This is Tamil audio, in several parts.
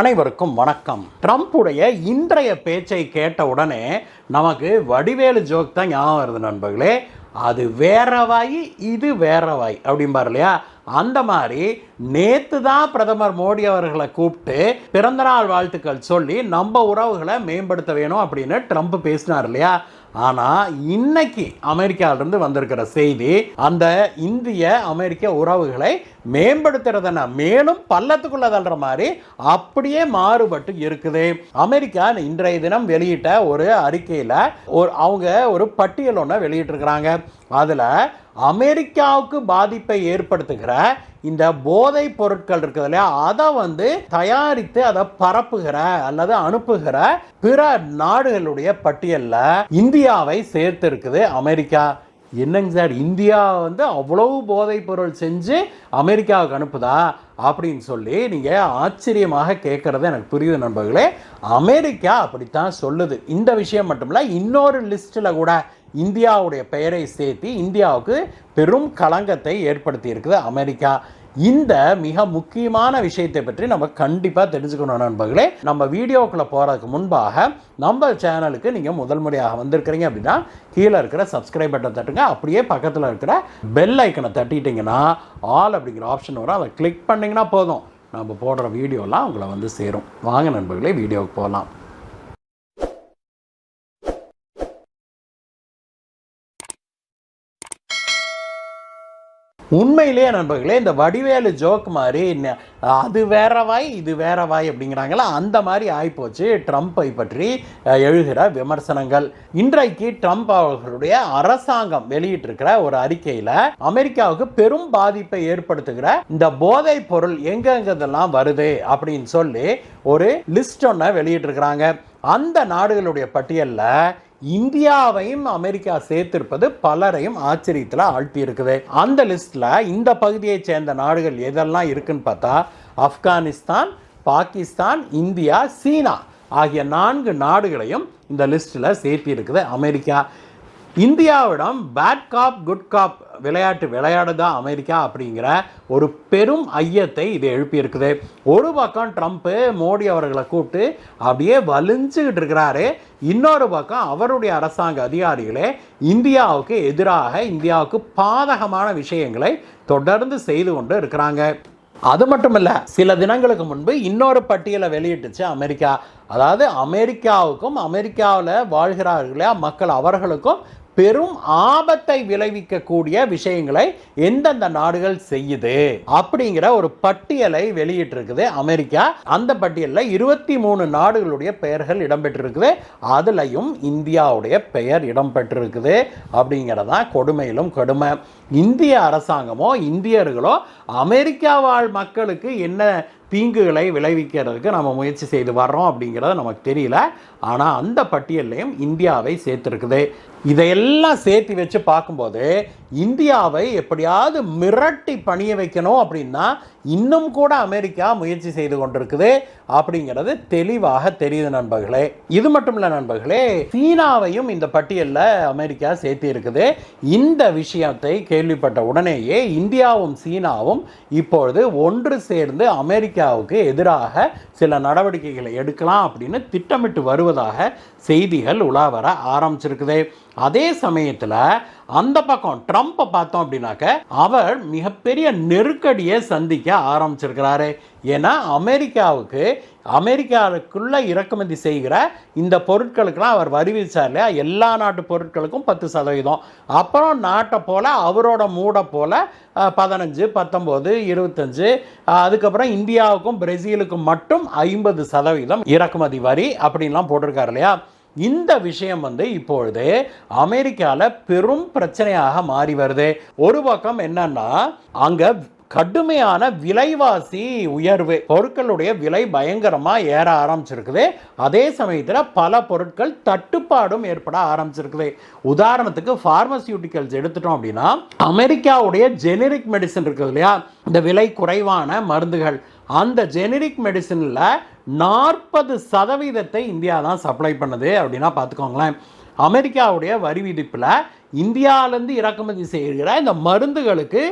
அனைவருக்கும் வணக்கம். ட்ரம்ப்புடைய இன்றைய பேச்சை கேட்ட உடனே நமக்கு வடிவேலு ஜோக் தான் ஞாபகம் வருது நண்பர்களே. அது வேற வாய் இது வேற வாய் அப்படிம்பார் இல்லையா? அந்த மாதிரி நேற்று தான் பிரதமர் மோடி அவர்களை கூப்பிட்டு பிறந்தநாள் வாழ்த்துக்கள் சொல்லி நம்ம உறவுகளை மேம்படுத்த வேணும் அப்படின்னு ட்ரம்ப் பேசினார் இல்லையா? ஆனால் இன்னைக்கு அமெரிக்காவிலிருந்து வந்திருக்கிற செய்தி அந்த இந்திய அமெரிக்க உறவுகளை மேம்படுத்துறதுனா மேலும் பள்ளத்துக்குள்ள தள்ளுற மாதிரி அப்படியே மாறுபட்டு இருக்குது. அமெரிக்கா இன்றைய தினம் வெளியிட்ட ஒரு அறிக்கையில் ஒரு அவங்க ஒரு பட்டியல் ஒன்று வெளியிட்டிருக்கிறாங்க. அதில் அமெரிக்காவுக்கு பாதிப்பை ஏற்படுத்துகிற இந்த போதைப் பொருட்கள் இருக்குது இல்லையா? அதை வந்து தயாரித்து அதை பரப்புகிற அல்லது அனுப்புகிற பிற நாடுகளுடைய பட்டியலில் இந்தியாவை சேர்த்து இருக்குது அமெரிக்கா. என்னங்க சார்? இந்தியா வந்து அவ்வளவு போதைப் பொருள் செஞ்சு அமெரிக்காவுக்கு அனுப்புதா? அப்படின்னு சொல்லி நீங்கள் ஆச்சரியமாக கேட்குறது எனக்கு புரியுது நண்பர்களே. அமெரிக்கா அப்படித்தான் சொல்லுது. இந்த விஷயம் மட்டும் இல்லை இன்னொரு லிஸ்ட்டில் கூட இந்தியாவுடைய பெயரை சேர்த்து இந்தியாவுக்கு பெரும் களங்கத்தை ஏற்படுத்தி இருக்குது அமெரிக்கா. இந்த மிக முக்கியமான விஷயத்தை பற்றி நம்ம கண்டிப்பாக தெரிஞ்சுக்கணும் நண்பர்களே. நம்ம வீடியோக்குள்ளே போகிறதுக்கு முன்பாக நம்ம சேனலுக்கு நீங்கள் முதல் முறையாக வந்திருக்கிறீங்க அப்படின்னா கீழே இருக்கிற சப்ஸ்கிரைப் பட்டன் தட்டுங்க. அப்படியே பக்கத்தில் இருக்கிற பெல் ஐக்கனை தட்டிட்டிங்கன்னா ஆல் அப்படிங்கிற ஆப்ஷன் வரும். அதை கிளிக் பண்ணிங்கன்னா போதும். நம்ம போடுற வீடியோலாம் உங்களை வந்து சேரும். வாங்க நண்பர்களே வீடியோவுக்கு போகலாம். உண்மையிலேயே நண்பர்களே இந்த வடிவேலு ஜோக் மாதிரி அது வேற வாய் இது வேற வாய் அப்படிங்கிறாங்களா? அந்த மாதிரி ஆகிப்போச்சு ட்ரம்ப்பை பற்றி எழுகிற விமர்சனங்கள். இன்றைக்கு ட்ரம்ப் அவர்களுடைய அரசாங்கம் வெளியிட்டிருக்கிற ஒரு அறிக்கையில் அமெரிக்காவுக்கு பெரும் பாதிப்பை ஏற்படுத்துகிற இந்த போதைப் பொருள் எங்கெங்கதெல்லாம் வருது அப்படின்னு சொல்லி ஒரு லிஸ்ட் ஒன்றை வெளியிட்டிருக்கிறாங்க. அந்த நாடுகளுடைய பட்டியலில் இந்தியாவையும் அமெரிக்கா சேர்த்திருப்பது பலரையும் ஆச்சரியத்தில் ஆழ்த்தி இருக்குது அந்த லிஸ்ட்டில் இந்த பகுதியைச் சேர்ந்த நாடுகள் எதெல்லாம் இருக்குன்னு பார்த்தா ஆப்கானிஸ்தான் பாகிஸ்தான் இந்தியா சீனா ஆகிய நான்கு நாடுகளையும் இந்த லிஸ்ட்டில் சேர்த்தி இருக்குது அமெரிக்கா. இந்தியாவிடம் பேட் காப் குட் காப் விளையாட்டு விளையாடுதா அமெரிக்கா அப்படிங்கிற ஒரு பெரும் ஐயத்தை இது எழுப்பியிருக்குது. ஒரு பக்கம் ட்ரம்ப்பு மோடி அவர்களை கூப்பிட்டு அப்படியே வலிஞ்சுக்கிட்டு இருக்கிறாரு. இன்னொரு பக்கம் அவருடைய அரசாங்க அதிகாரிகளே இந்தியாவுக்கு எதிராக இந்தியாவுக்கு பாதகமான விஷயங்களை தொடர்ந்து செய்து கொண்டு இருக்கிறாங்க. அது மட்டும் இல்லை சில தினங்களுக்கு முன்பு இன்னொரு பட்டியலை வெளியிட்டுச்சு அமெரிக்கா. அதாவது அமெரிக்காவுக்கும் அமெரிக்காவில் வாழ்கிறார்களே மக்கள் அவர்களுக்கும் பெரும் ஆபத்தை விளைவிக்கக்கூடிய விஷயங்களை எந்தெந்த நாடுகள் செய்யுது அப்படிங்கிற ஒரு பட்டியலை வெளியிட்டிருக்குது அமெரிக்கா. அந்த பட்டியலில் இருபத்தி மூணு நாடுகளுடைய பெயர்கள் இடம்பெற்றிருக்குது. அதுலையும் இந்தியாவுடைய பெயர் இடம்பெற்றிருக்குது அப்படிங்கிறதான் கொடுமையிலும் கொடுமை. இந்திய அரசாங்கமோ இந்தியர்களோ அமெரிக்கா வாழ் மக்களுக்கு என்ன தீங்குகளை விளைவிக்கிறதுக்கு நம்ம முயற்சி செய்து வர்றோம் அப்படிங்கிறது நமக்கு தெரியல. ஆனால் அந்த பட்டியல்லையும் இந்தியாவை சேர்த்துருக்குது. இதையெல்லாம் சேர்த்து வச்சு பார்க்கும்போது இந்தியாவை எப்படியாவது மிரட்டி பணிய வைக்கணும் அப்படின்னா இன்னும் கூட அமெரிக்கா முயற்சி செய்து கொண்டிருக்குது அப்படிங்கிறது தெளிவாக தெரியுது நண்பர்களே. இது மட்டும் இல்லை நண்பர்களே சீனாவையும் இந்த பட்டியலில் அமெரிக்கா சேர்த்து இருக்குது இந்த விஷயத்தை கேள்விப்பட்ட உடனேயே இந்தியாவும் சீனாவும் இப்பொழுது ஒன்று சேர்ந்து அமெரிக்காவுக்கு எதிராக சில நடவடிக்கைகளை எடுக்கலாம் அப்படின்னு திட்டமிட்டு வருவதாக செய்திகள் உலா வர ஆரம்பிச்சிருக்குது. அதே சமயத்தில் அந்த பக்கம் ட்ரம்ப்பை பார்த்தோம் அப்படின்னாக்க அவர் மிகப்பெரிய நெருக்கடியை சந்திக்க ஆரம்பிச்சிருக்கிறாரு. ஏன்னா அமெரிக்காவுக்கு அமெரிக்காவுக்குள்ளே இறக்குமதி செய்கிற இந்த பொருட்களுக்கெல்லாம் அவர் வரி விதிச்சார் இல்லையா? எல்லா நாட்டு பொருட்களுக்கும் பத்து சதவீதம். அப்புறம் நாட்டை போல அவரோட மூடை போல் பதினஞ்சு பத்தொம்போது இருபத்தஞ்சு அதுக்கப்புறம் இந்தியாவுக்கும் பிரேசிலுக்கும் மட்டும் ஐம்பது சதவீதம் இறக்குமதி வரி அப்படின்லாம் போட்டிருக்காரு இல்லையா? இந்த விஷயம் வந்து இப்பொழுது அமெரிக்காவில் பெரும் பிரச்சனையாக மாறி வருது. ஒரு பக்கம் என்னன்னா அங்கே கடுமையான விலைவாசி உயர்வு பொருட்களுடைய விலை பயங்கரமாக ஏற ஆரம்பிச்சிருக்குது. அதே சமயத்தில் பல பொருட்கள் தட்டுப்பாடும் ஏற்பட ஆரம்பிச்சிருக்குது. உதாரணத்துக்கு ஃபார்மசியூட்டிக்கல்ஸ் எடுத்துட்டோம் அப்படின்னா அமெரிக்காவுடைய ஜெனரிக் மெடிசன் இருக்குது இல்லையா? இந்த விலை குறைவான மருந்துகள். அந்த ஜெனரிக் மெடிசனில் நாற்பது சதவீதத்தை இந்தியா தான் சப்ளை பண்ணுது அப்படின்னா பார்த்துக்கோங்களேன். அமெரிக்காவுடைய வரி விதிப்பில் இந்தியாவிலேருந்து இறக்குமதி செய்கிற இந்த மருந்துகளுக்கு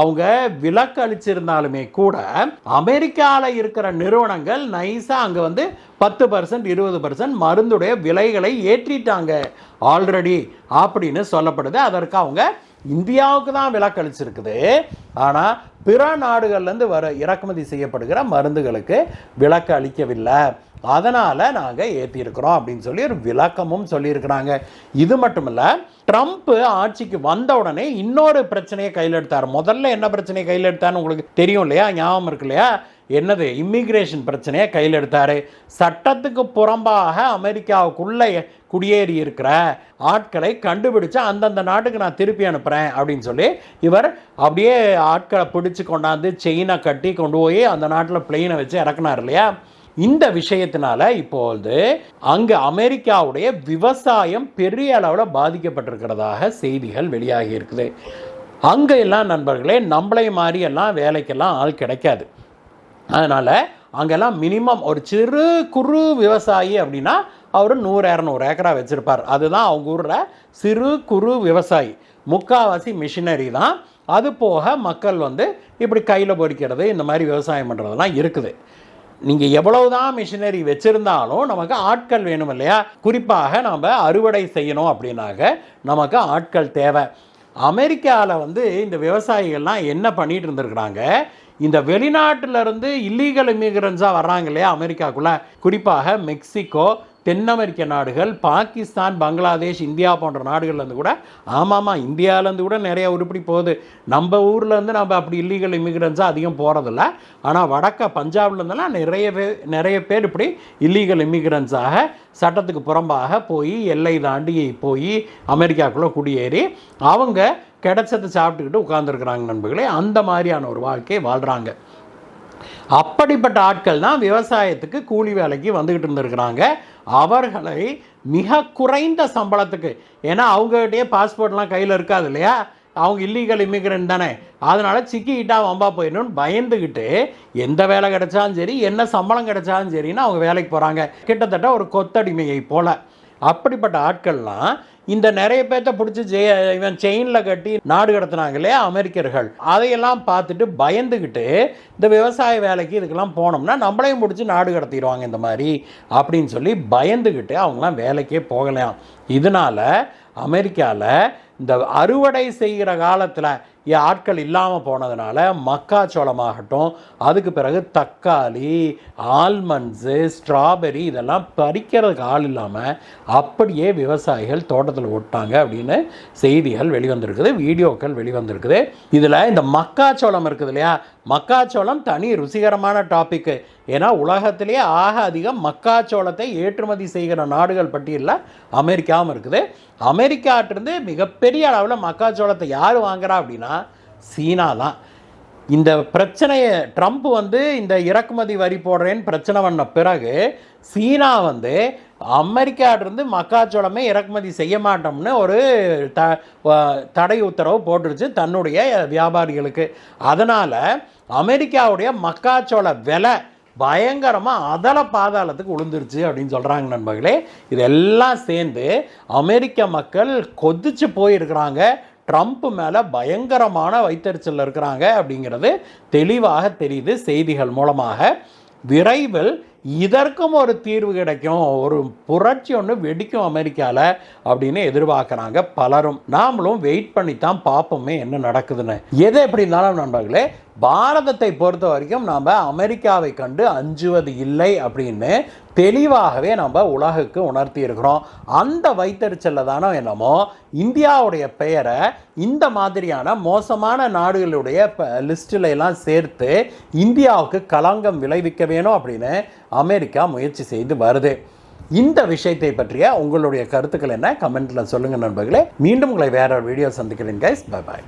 அவங்க விலக்கு அளிச்சிருந்தாலுமே கூட அமெரிக்காவில் இருக்கிற நிறுவனங்கள் நைஸாக அங்கே வந்து பத்து பர்சன்ட் இருபது பர்சன்ட் மருந்துடைய விலைகளை ஏற்றிட்டாங்க. ஆல்ரெடி அப்படின்னு சொல்லப்படுது. அதற்கு அவங்க இந்தியாவுக்கு தான் விலக்களிச்சிருக்குது. ஆனால் பிற நாடுகள்லேருந்து வர இறக்குமதி செய்யப்படுகிற மருந்துகளுக்கு விலக்கு அளிக்கவில்லை. அதனால் நாங்கள் ஏற்றிருக்கிறோம் அப்படின்னு சொல்லி ஒரு விளக்கமும் சொல்லியிருக்கிறாங்க. இது மட்டும் இல்லை ட்ரம்ப்பு ஆட்சிக்கு வந்த உடனே இன்னொரு பிரச்சனையை கையில் எடுத்தார் முதல்ல என்ன பிரச்சனையை கையில் எடுத்தார்னு உங்களுக்கு தெரியும் இல்லையா? ஞாபகம் இருக்கு இல்லையா? என்னது இம்மிக்ரேஷன் பிரச்சனையை கையில் எடுத்தார். சட்டத்துக்கு புறம்பாக அமெரிக்காவுக்குள்ளே குடியேறி இருக்கிற ஆட்களை கண்டுபிடிச்சு அந்தந்த நாட்டுக்கு நான் திருப்பி அனுப்புகிறேன் அப்படின்னு சொல்லி இவர் அப்படியே ஆட்களை பிடிச்சி கொண்டாந்து செயினை கட்டி கொண்டு போய் அந்த நாட்டில் பிளெயினை வச்சு இறக்குனார் இல்லையா? இந்த விஷயத்தினால இப்போது அங்கு அமெரிக்காவுடைய விவசாயம் பெரிய அளவில் பாதிக்கப்பட்டிருக்கிறதாக செய்திகள் வெளியாகி இருக்குது. அங்கே எல்லாம் நண்பர்களே நம்மளை மாதிரி எல்லாம் வேலைக்கெல்லாம் ஆள் கிடைக்காது. அதனால் அங்கெல்லாம் மினிமம் ஒரு சிறு குறு விவசாயி அப்படின்னா அவர் நூறு இரநூறு ஏக்கரா வச்சுருப்பார். அதுதான் அவங்க ஊரில் சிறு குறு விவசாயி. முக்காவாசி மிஷினரி தான். அது போக மக்கள் வந்து இப்படி கையில் பொறிக்கிறது இந்த மாதிரி விவசாயம் பண்ணுறதெல்லாம் இருக்குது. நீங்கள் எவ்வளவு தான் மிஷினரி வச்சுருந்தாலும் நமக்கு ஆட்கள் வேணும் இல்லையா? குறிப்பாக நம்ம அறுவடை செய்யணும் அப்படின்னாக்க நமக்கு ஆட்கள் தேவை. அமெரிக்காவில் வந்து இந்த விவசாயிகள்லாம் என்ன பண்ணிகிட்டு இருந்திருக்கிறாங்க? இந்த வெளிநாட்டிலிருந்து இல்லீகல் இமிகிரன்ஸாக வர்றாங்க இல்லையா அமெரிக்காக்குள்ளே. குறிப்பாக மெக்சிகோ தென் அமெரிக்க நாடுகள் பாகிஸ்தான் பங்களாதேஷ் இந்தியா போன்ற நாடுகள்லேருந்து கூட ஆமாம்மா இந்தியாவிலேருந்து கூட நிறைய உருப்படி போகுது. நம்ம ஊர்லேருந்து நம்ம அப்படி இல்லீகல் இமிகிரன்ஸாக அதிகம் போகிறதில்ல ஆனால் வடக்க பஞ்சாப்லேருந்துலாம் நிறைய பேர் நிறைய பேர் இப்படி இல்லீகல் இமிகிரன்ஸாக சட்டத்துக்கு புறம்பாக போய் எல்லை தாண்டி போய் அமெரிக்காக்குள்ளே குடியேறி அவங்க கிடைச்சதை சாப்பிட்டுக்கிட்டு உட்காந்துருக்குறாங்க நண்பர்களே அந்த மாதிரியான ஒரு வாழ்க்கையை வாழ்கிறாங்க அப்படிப்பட்ட ஆட்கள் தான் விவசாயத்துக்கு கூலி வேலைக்கு வந்துக்கிட்டு இருந்திருக்கிறாங்க. அவர்களை மிக குறைந்த சம்பளத்துக்கு ஏன்னா அவங்ககிட்டயே பாஸ்போர்ட்லாம் கையில் இருக்காது இல்லையா? அவங்க இல்லீகல் இமிகிரண்ட் தானே. அதனால் சிக்கிக்கிட்டா வம்பா போயிடணும்னு பயந்துக்கிட்டு எந்த வேலை கிடைச்சாலும் சரி என்ன சம்பளம் கிடைச்சாலும் சரின்னு அவங்க வேலைக்கு போகிறாங்க கிட்டத்தட்ட ஒரு கொத்தடிமையை போல். அப்படிப்பட்ட ஆட்கள்லாம் இந்த நிறைய பேர்த்த பிடிச்சி ஜெய இவன் செயினில் கட்டி நாடு கடத்தினாங்க இல்லையா அமெரிக்கர்கள். அதையெல்லாம் பார்த்துட்டு பயந்துக்கிட்டு இந்த விவசாய வேலைக்கு இதுக்கெல்லாம் போனோம்னா நம்மளையும் பிடிச்சி நாடு கடத்திடுவாங்க இந்த மாதிரி அப்படின்னு சொல்லி பயந்துக்கிட்டு அவங்களாம் வேலைக்கே போகலாம் இதனால் அமெரிக்காவில் இந்த அறுவடை செய்கிற காலத்தில் ஆட்கள் இல்லாமல் போனதுனால மக்காச்சோளமாகட்டும் அதுக்கு பிறகு தக்காளி ஆல்மண்ட்ஸு ஸ்ட்ராபெரி இதெல்லாம் பறிக்கிறதுக்கு ஆள் இல்லாமல் அப்படியே விவசாயிகள் தோட்டத்தில் விட்டாங்க அப்படின்னு செய்திகள் வெளிவந்திருக்குது வீடியோக்கள் வெளிவந்திருக்குது. இதில் இந்த மக்காச்சோளம் இருக்குது இல்லையா? மக்காச்சோளம் தனி ருசிகரமான டாப்பிக்கு ஏன்னா உலகத்திலேயே ஆக அதிகம் மக்காச்சோளத்தை ஏற்றுமதி செய்கிற நாடுகள் பட்டியலில் அமெரிக்காவும் இருக்குது. அமெரிக்காட்டிருந்து மிகப்பெரிய பெரிய அளவில் மக்காச்சோளத்தை யார் வாங்குறா அப்படின்னா சீனா தான். இந்த பிரச்சனையை ட்ரம்ப் வந்து இந்த இறக்குமதி வரி போடுறேன்னு பிரச்சனை பண்ண பிறகு சீனா வந்து அமெரிக்காட்டிருந்து மக்காச்சோளமே இறக்குமதி செய்ய மாட்டோம்னு ஒரு த தடை உத்தரவு போட்டுருச்சு தன்னுடைய வியாபாரிகளுக்கு. அதனால் அமெரிக்காவுடைய மக்காச்சோள விலை பயங்கரமாக அதல பாதாளத்துக்கு விழுந்துருச்சு அப்படின்னு சொல்கிறாங்க நண்பர்களே. இதெல்லாம் சேர்ந்து அமெரிக்க மக்கள் கொதிச்சு போயிருக்கிறாங்க. ட்ரம்ப் மேலே பயங்கரமான வைத்தறிச்சலில் இருக்கிறாங்க அப்படிங்கிறது தெளிவாக தெரியுது செய்திகள் மூலமாக. விரைவில் இதற்கும் ஒரு தீர்வு கிடைக்கும். ஒரு புரட்சி ஒன்று வெடிக்கும் அமெரிக்காவில் அப்படின்னு எதிர்பார்க்குறாங்க பலரும். நாமளும் வெயிட் பண்ணி தான் பார்ப்போமே என்ன நடக்குதுன்னு. எது எப்படி இருந்தாலும் நண்பர்களே பாரதத்தை பொறுத்த வரைக்கும் நாம் அமெரிக்காவை கண்டு அஞ்சுவது இல்லை அப்படின்னு தெளிவாகவே நம்ம உலகுக்கு உணர்த்தி இருக்கிறோம் அந்த வைத்தறிச்சலில் தானோ என்னமோ இந்தியாவுடைய பெயரை இந்த மாதிரியான மோசமான நாடுகளுடைய லிஸ்டில் எல்லாம் சேர்த்து இந்தியாவுக்கு களங்கம் விளைவிக்க வேணும் அப்படின்னு அமெரிக்கா முயற்சி செய்து வருது. இந்த விஷயத்தை பற்றிய உங்களுடைய கருத்துக்கள் என்ன? கமெண்ட்டில் சொல்லுங்கள் நண்பர்களே. மீண்டும் உங்களை வேற ஒரு வீடியோ சந்திக்கிறேன் கைஸ் பை பாய்